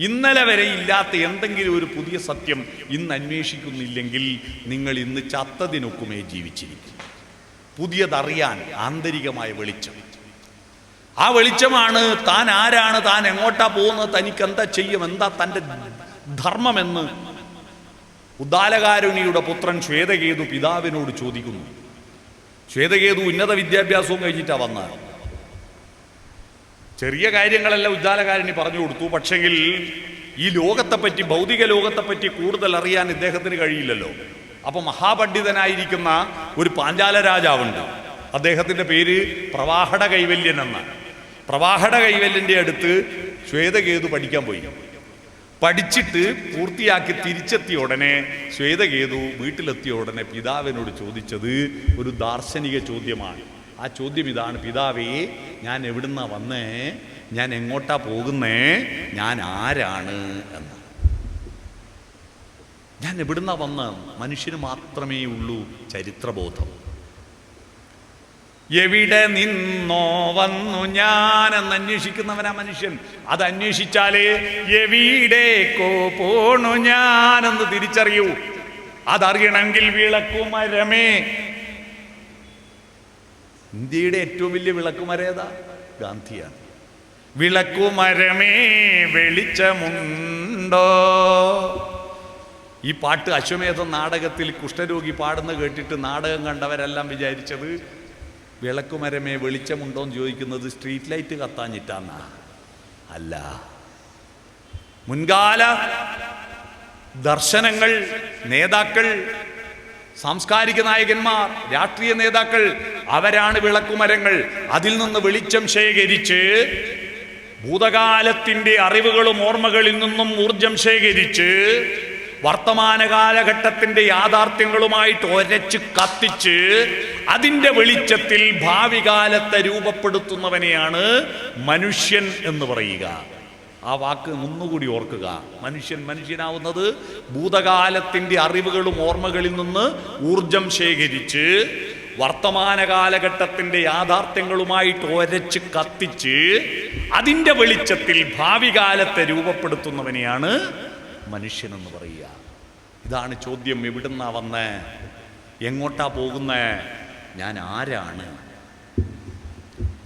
ഇന്നലെ വരെ ഇല്ലാത്ത എന്തെങ്കിലും ഒരു പുതിയ സത്യം ഇന്ന് അന്വേഷിക്കുന്നില്ലെങ്കിൽ നിങ്ങൾ ഇന്ന് ചത്തതിനൊക്കുമേ ജീവിച്ചിരിക്കും. പുതിയതറിയാൻ ആന്തരികമായ വെളിച്ചം. ആ വെളിച്ചമാണ് താൻ ആരാണ് താൻ എങ്ങോട്ടാ പോകുന്നത് തനിക്ക് എന്താ ചെയ്യും എന്താ തന്റെ ധർമ്മമെന്ന് ഉദ്ദാലകാരുണിയുടെ പുത്രൻ ശ്വേതകേതു പിതാവിനോട് ചോദിക്കുന്നു. ശ്വേതകേതു ഉന്നത വിദ്യാഭ്യാസവും കഴിഞ്ഞിട്ടാണ് വന്നത്. ചെറിയ കാര്യങ്ങളെല്ലാം ഉജ്ജാലകാരിണി പറഞ്ഞു കൊടുത്തു. പക്ഷെങ്കിൽ ഈ ലോകത്തെപ്പറ്റി ഭൗതിക ലോകത്തെപ്പറ്റി കൂടുതൽ അറിയാൻ ഇദ്ദേഹത്തിന് കഴിയില്ലല്ലോ. അപ്പൊ മഹാപണ്ഡിതനായിരിക്കുന്ന ഒരു പാഞ്ചാല രാജാവുണ്ട്. അദ്ദേഹത്തിന്റെ പേര് പ്രവാഹട കൈവല്യൻ എന്ന പ്രവാഹട കൈവല്യന്റെ അടുത്ത് ശ്വേതകേതു പഠിക്കാൻ പോയി. പഠിച്ചിട്ട് പൂർത്തിയാക്കി തിരിച്ചെത്തിയ ഉടനെ ശ്വേതകേതു വീട്ടിലെത്തിയ ഉടനെ പിതാവിനോട് ചോദിച്ചത് ഒരു ദാർശനിക ചോദ്യമാണ്. ആ ചോദ്യം ഇതാണ് പിതാവേ ഞാൻ എവിടുന്നാ വന്നേ? ഞാൻ എങ്ങോട്ടാ പോകുന്നേ? ഞാൻ ആരാണ്? എന്ന്. ഞാൻ എവിടുന്നാ വന്ന്? മനുഷ്യന് മാത്രമേ ഉള്ളൂ ചരിത്രബോധം. എവിടെ നിന്നോ വന്നു ഞാൻ എന്ന് അന്വേഷിക്കുന്നവനാ മനുഷ്യൻ. അത് അന്വേഷിച്ചാലേ എവിടേക്കോ പോണു ഞാൻ എന്ന് തിരിച്ചറിയൂ. അതറിയണമെങ്കിൽ വിളക്കുമരമേ ഇന്ത്യയുടെ ഏറ്റവും വലിയ വിളക്കുമരേതാ ഗാന്ധിയാണ്. വിളക്കുമരമേ വെളിച്ചമുണ്ടോ? ഈ പാട്ട് അശ്വമേധ നാടകത്തിൽ കുഷ്ഠരോഗി പാടുന്ന കേട്ടിട്ട് നാടകം കണ്ടവരെല്ലാം വിചാരിച്ചത് വിളക്കുമരമേ വെളിച്ചമുണ്ടോ എന്ന് ചോദിക്കുന്നത് സ്ട്രീറ്റ് ലൈറ്റ് കത്താഞ്ഞിട്ടാന്നാ. അല്ല. മുൻകാല ദർശനങ്ങൾ നേതാക്കൾ സാംസ്കാരിക നായകന്മാർ രാഷ്ട്രീയ നേതാക്കൾ അവരാണ് വിളക്കുമരങ്ങൾ. അതിൽ നിന്ന് വെളിച്ചം ശേഖരിച്ച് ഭൂതകാലത്തിന്റെ അറിവുകളും ഓർമ്മകളിൽ നിന്നും ഊർജം ശേഖരിച്ച് വർത്തമാന കാലഘട്ടത്തിന്റെ യാഥാർത്ഥ്യങ്ങളുമായിട്ട് ഒരച്ച് കത്തിച്ച് അതിന്റെ വെളിച്ചത്തിൽ ഭാവി കാലത്തെ രൂപപ്പെടുത്തുന്നവനെയാണ് മനുഷ്യൻ എന്ന് പറയുക. ആ വാക്ക് ഒന്നുകൂടി ഓർക്കുക. മനുഷ്യൻ മനുഷ്യനാവുന്നത് ഭൂതകാലത്തിന്റെ അറിവുകളും ഓർമ്മകളിൽ നിന്ന് ഊർജം ശേഖരിച്ച് വർത്തമാന കാലഘട്ടത്തിന്റെ യാഥാർത്ഥ്യങ്ങളുമായിട്ട് ഒരച്ച് കത്തിച്ച് അതിന്റെ വെളിച്ചത്തിൽ ഭാവി കാലത്തെ രൂപപ്പെടുത്തുന്നവനെയാണ് മനുഷ്യനെന്ന് പറയുക. ഇതാണ് ചോദ്യം എവിടുന്നാ വന്നേ? എങ്ങോട്ടാ പോകുന്നേ? ഞാൻ ആരാണ്?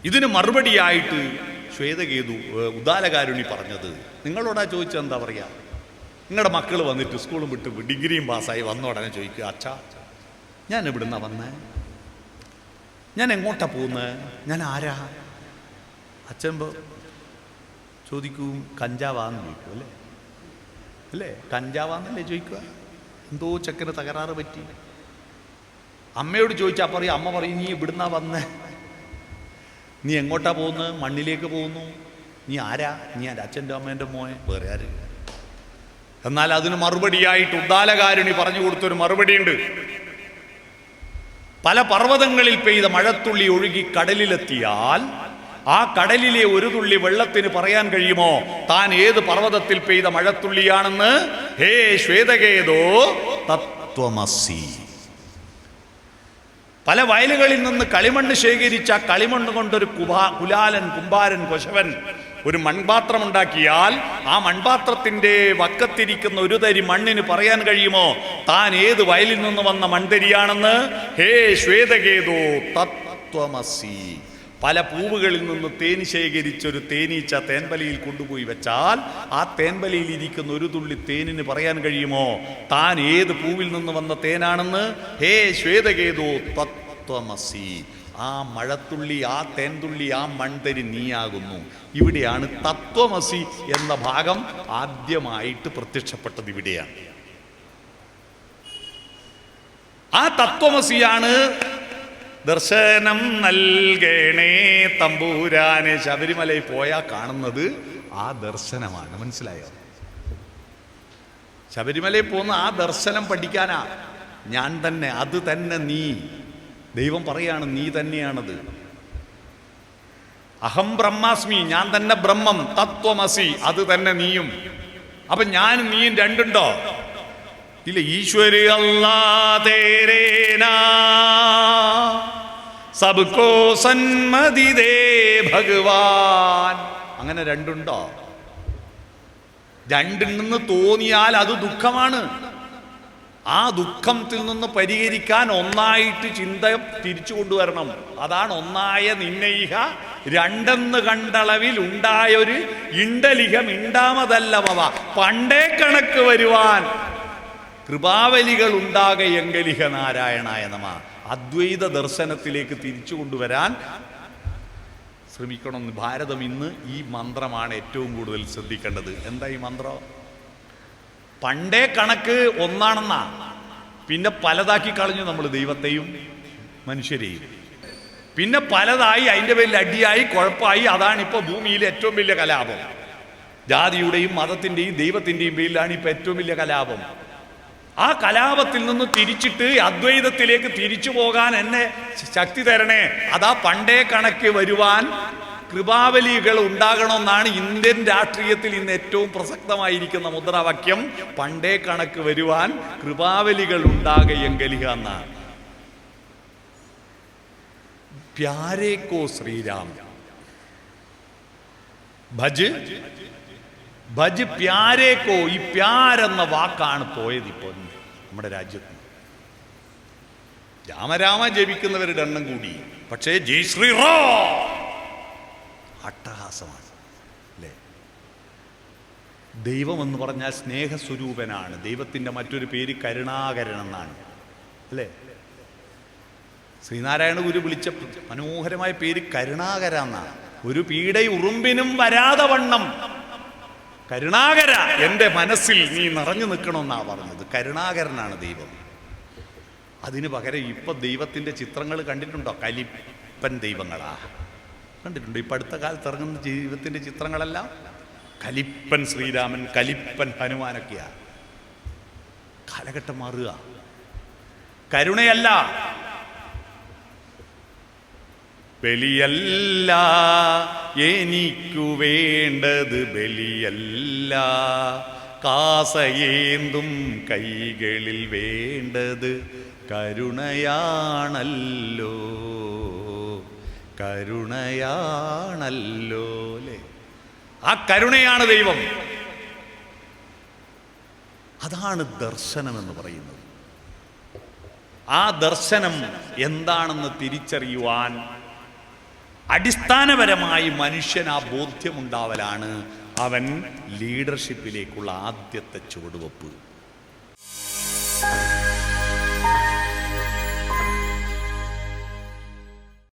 ഇതിന് മറുപടിയായിട്ട് ശ്വേതകേതു ഉദാലകാരുണി പറഞ്ഞത്. നിങ്ങളോടാ ചോദിച്ചത് എന്താ പറയുക നിങ്ങളുടെ മക്കൾ വന്നിട്ട് സ്കൂളും വിട്ട് ഡിഗ്രിയും പാസ്സായി വന്ന ഉടനെ ചോദിക്കുക അച്ഛാ ഞാൻ എവിടുന്നാ വന്നേ? ഞാൻ എങ്ങോട്ടാ പോകുന്നത് ഞാൻ ആരാ? അച്ഛൻ ചോദിക്കും കഞ്ചാവാന്ന് ചോദിക്കും അല്ലേ? അല്ലേ? കഞ്ചാവാന്നല്ലേ ചോദിക്കുക? എന്തോ ചെക്കന് തകരാറ് പറ്റി. അമ്മയോട് ചോദിച്ചാൽ പറയും അമ്മ പറയും നീ ഇവിടുന്നാ വന്നേ? നീ എങ്ങോട്ടാ പോകുന്നത്? മണ്ണിലേക്ക് പോകുന്നു. നീ ആരാ? നീ എന്റെ അച്ഛന്റെ അമ്മേന്റെ മോയെ വേറെ ആര്? എന്നാൽ അതിന് മറുപടിയായിട്ട് ഉദ്ദാലകാരുണി പറഞ്ഞു കൊടുത്തൊരു മറുപടിയുണ്ട്. പല പർവതങ്ങളിൽ പെയ്ത മഴത്തുള്ളി ഒഴുകി കടലിലെത്തിയാൽ ആ കടലിലെ ഒരു തുള്ളി വെള്ളത്തിന് പറയാൻ കഴിയുമോ? താൻ ഏത് പർവതത്തിൽ പെയ്ത മഴത്തുള്ളിയാണെന്ന്? ഹേ ശ്വേതകേതോ തത്വമസി. പല വയലുകളിൽ നിന്ന് കളിമണ്ണ് ശേഖരിച്ച കളിമണ്ണ് കൊണ്ടൊരു കുഭാ കുലാലൻ കുമ്പാരൻ കൊശവൻ ഒരു മൺപാത്രം ഉണ്ടാക്കിയാൽ ആ മൺപാത്രത്തിന്റെ വക്കത്തിരിക്കുന്ന ഒരു തരി മണ്ണിന് പറയാൻ കഴിയുമോ? താൻ ഏത് വയലിൽ നിന്ന് വന്ന മൺതരിയാണെന്ന്? ഹേ ശ്വേതകേതോ തത്വമസി പല പൂവുകളിൽ നിന്ന് തേനി ശേഖരിച്ചൊരു തേനീച്ച തേൻവലയിൽ കൊണ്ടുപോയി വെച്ചാൽ ആ തേൻവലയിൽ ഇരിക്കുന്ന ഒരു തുള്ളി തേനിന് പറയാൻ കഴിയുമോ? താൻ ഏത് പൂവിൽ നിന്ന് വന്ന തേനാണെന്ന്? ഹേ ശ്വേതകേതു തത്വമസി. ആ മഴത്തുള്ളി ആ തേൻതുള്ളി ആ മൺതരി നീയാകുന്നു. ഇവിടെയാണ് തത്വമസി എന്ന ഭാഗം ആദ്യമായിട്ട് പ്രത്യക്ഷപ്പെട്ടത് ഇവിടെയാണ്. ആ തത്വമസിയാണ് ദർശനം നൽകണേ തമ്പൂരാന്. ശബരിമലയിൽ പോയാൽ കാണുന്നത് ആ ദർശനമാണ്. മനസ്സിലായോ? ശബരിമലയിൽ പോകുന്ന ആ ദർശനം പഠിക്കാനാ. ഞാൻ തന്നെ അത് തന്നെ നീ. ദൈവം പറയാണ് നീ തന്നെയാണത്. അഹം ബ്രഹ്മാസ്മി ഞാൻ തന്നെ ബ്രഹ്മം തത്വമസി അത് തന്നെ നീയും. അപ്പൊ ഞാനും നീയും രണ്ടുണ്ടോ? ഇല്ല ഈശ്വര അല്ലാ തേരേനാ. സബ്കോ സന്മതി ദേ ഭഗവാൻ. അങ്ങനെ രണ്ടുണ്ടോ? രണ്ടിൽ നിന്ന് തോന്നിയാൽ അത് ദുഃഖമാണ്. ആ ദുഃഖത്തിൽ നിന്ന് പരിഹരിക്കാൻ ഒന്നായിട്ട് ചിന്ത തിരിച്ചു കൊണ്ടുവരണം. അതാണ് ഒന്നായ നിന്നയിഹ രണ്ടെന്ന് കണ്ടളവിൽ ഉണ്ടായൊരു ഇണ്ടലിഹം ഇണ്ടാമതല്ലവ പണ്ടേ കണക്ക് വരുവാൻ കൃപാവലികൾ ഉണ്ടാകെ എങ്കലിഹ നാരായണായ നമ. അദ്വൈത ദർശനത്തിലേക്ക് തിരിച്ചു കൊണ്ടുവരാൻ ശ്രമിക്കണം ഭാരതം ഇന്ന് ഈ മന്ത്രമാണ് ഏറ്റവും കൂടുതൽ ശ്രദ്ധിക്കേണ്ടത്. എന്താ ഈ മന്ത്രം? പണ്ടേ കണക്ക് ഒന്നാണെന്നാ. പിന്നെ പലതാക്കി കളഞ്ഞു നമ്മൾ ദൈവത്തെയും മനുഷ്യരെയും. പിന്നെ പലതായി അതിന്റെ പേരിൽ അടിയായി കുഴപ്പമായി അതാണ് ഇപ്പോൾ ഭൂമിയിലെ ഏറ്റവും വലിയ കലാപം. ജാതിയുടെയും മതത്തിന്റെയും ദൈവത്തിന്റെയും പേരിലാണ് ഇപ്പോൾ ഏറ്റവും വലിയ കലാപം. ആ കലാപത്തിൽ നിന്ന് തിരിച്ചിട്ട് അദ്വൈതത്തിലേക്ക് തിരിച്ചു പോകാൻ എന്നെ ശക്തി തരണേ. അതാ പണ്ടേ കണക്ക് വരുവാൻ കൃപാവലികൾ ഉണ്ടാകണമെന്നാണ് ഇന്ത്യൻ രാഷ്ട്രീയത്തിൽ ഇന്ന് ഏറ്റവും പ്രസക്തമായിരിക്കുന്ന മുദ്രാവാക്യം. പണ്ടേ കണക്ക് വരുവാൻ കൃപാവലികൾ ഉണ്ടാകയെങ്കലിക എന്നാണ് പ്യാരേക്കോ ശ്രീരാം ഭജ്. ഭജ് പ്യാരേക്കോ ഈ പ്യാരെന്ന വാക്കാണ് പോയത് ഇപ്പോൾ നമ്മുടെ രാജ്യത്ത്. രാമരാമ ജപിക്കുന്നവരുടെ എണ്ണം കൂടി. പക്ഷേ ജയ് ശ്രീറാം! അട്ടഹാസമാണ് അല്ലേ? ദൈവം എന്ന് പറഞ്ഞാൽ സ്നേഹസ്വരൂപനാണ്. ദൈവത്തിന്റെ മറ്റൊരു പേര് കരുണാകരൻ എന്നാണ് അല്ലേ? ശ്രീനാരായണ ഗുരു വിളിച്ച മനോഹരമായ പേര് കരുണാകര എന്നാണ്. ഒരു പീഡ ഉറുമ്പിനും വരാതെ വണ്ണം. കരുണാകര എന്റെ മനസ്സിൽ നീ നിറഞ്ഞു നിൽക്കണമെന്നാ പറഞ്ഞത്. കരുണാകരനാണ് ദൈവം. അതിന് പകരം ഇപ്പൊ ദൈവത്തിന്റെ ചിത്രങ്ങൾ കണ്ടിട്ടുണ്ടോ? കലിപ്പൻ ദൈവങ്ങളാ. കണ്ടിട്ടുണ്ടോ? ഇപ്പൊ അടുത്ത കാലത്ത് ഇറങ്ങുന്ന ദൈവത്തിന്റെ ചിത്രങ്ങളെല്ലാം? കലിപ്പൻ ശ്രീരാമൻ കലിപ്പൻ ഹനുമാനൊക്കെയാ. കാലഘട്ടം മാറുക. കരുണയല്ല ബലിയല്ല എനിക്കു വേണ്ടത് ബലിയല്ല. കാസയേന്തും കൈകളിൽ വേണ്ടത് കരുണയാണല്ലോ കരുണയാണല്ലോ അല്ലേ? ആ കരുണയാണ് ദൈവം. അതാണ് ദർശനം എന്ന് പറയുന്നത്. ആ ദർശനം എന്താണെന്ന് തിരിച്ചറിയുവാൻ അടിസ്ഥാനപരമായി മനുഷ്യൻ ആ ബോധ്യമുണ്ടാവലാണ് അവൻ ലീഡർഷിപ്പിലേക്കുള്ള ആദ്യത്തെ ചുവടുവെപ്പ്.